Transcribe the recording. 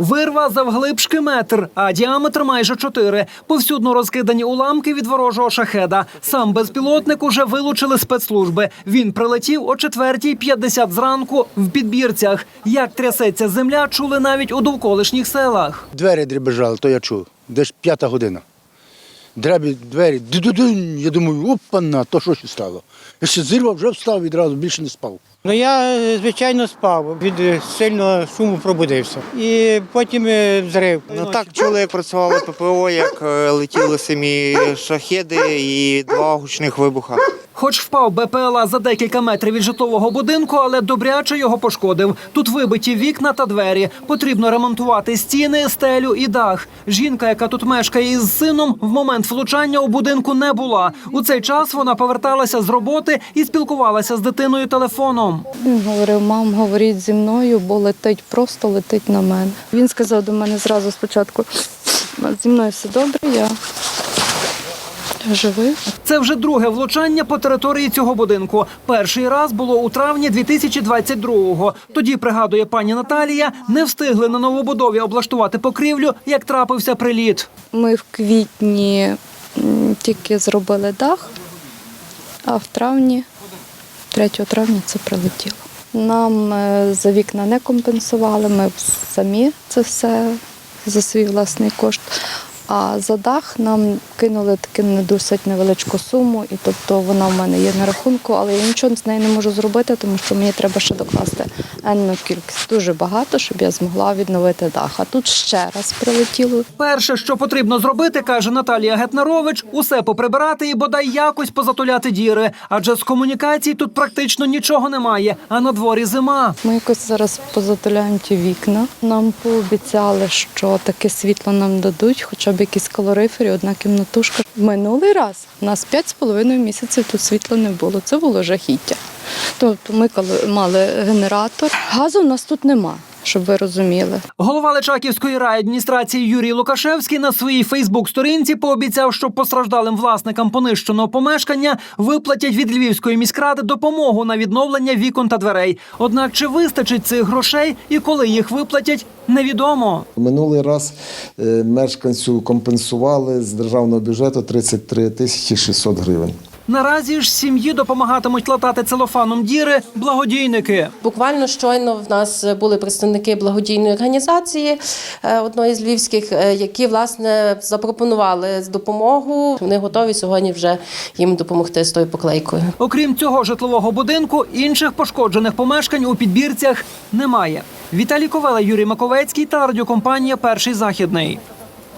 Вирва завглибшки метр, а діаметр майже чотири. Повсюдно розкидані уламки від ворожого шахеда. Сам безпілотник уже вилучили спецслужби. Він прилетів о 4.50 зранку в підбірцях. Як трясеться земля, чули навіть у довколишніх селах. Двері дрібежали, то я чув. Десь п'ята година. Дребі двері, ду-ду-дунь. Я думаю, опана, то що ще стало? Я ще зірвав, вже встав відразу, більше не спав. Ну я е, звичайно спав, від е, сильного шуму пробудився. І потім е, взрив. Ну так чули, як працювало ППО, як е, летіли самі шахеди і два гучних вибуха. Хоч впав БПЛА за декілька метрів від житлового будинку, але добряче його пошкодив. Тут вибиті вікна та двері. Потрібно ремонтувати стіни, стелю і дах. Жінка, яка тут мешкає із сином, в момент влучання у будинку не була. У цей час вона поверталася з роботи і спілкувалася з дитиною телефоном. Він говорив, мам, говоріть зі мною, бо летить, просто летить на мене. Він сказав до мене зразу спочатку, зі мною все добре, я живий. Це вже друге влучання по території цього будинку. Перший раз було у травні 2022-го. Тоді, пригадує пані Наталія, не встигли на новобудові облаштувати покрівлю, як трапився приліт. Ми в квітні тільки зробили дах, а в травні, 3 травня це прилетіло. Нам е, за вікна не компенсували, ми самі це все за свій власний кошт. А за дах нам кинули таки не досить невеличку суму, і тобто вона в мене є на рахунку, але я нічого з нею не можу зробити, тому що мені треба ще докласти енну кількість дуже багато, щоб я змогла відновити дах. А тут ще раз прилетіло. Перше, що потрібно зробити, каже Наталія Гетнарович, усе поприбирати і бодай якось позатуляти діри. Адже з комунікацій тут практично нічого немає. А на дворі зима. Ми якось зараз позатуляємо ті вікна. Нам пообіцяли, що таке світло нам дадуть, хоча б якісь калорифери, одна кімнатушка. Минулий раз у нас 5,5 місяців тут світла не було. Це було жахіття. Тобто ми коли мали генератор. Газу у нас тут нема, щоб ви розуміли. Голова Личаківської райадміністрації Юрій Лукашевський на своїй Фейсбук-сторінці пообіцяв, що постраждалим власникам понищеного помешкання виплатять від Львівської міськради допомогу на відновлення вікон та дверей. Однак чи вистачить цих грошей і коли їх виплатять, невідомо. Минулий раз е, мешканцю компенсували з державного бюджету 33 тисячі 600 гривень. Наразі ж сім'ї допомагатимуть латати целофаном діри благодійники. Буквально щойно в нас були представники благодійної організації е, одної з львівських, е, які власне запропонували допомогу. Вони готові сьогодні вже їм допомогти з тою поклейкою. Окрім цього житлового будинку, інших пошкоджених помешкань у підбірцях немає. Віталій Ковела, Юрій Маковецький та радіокомпанія Перший західний.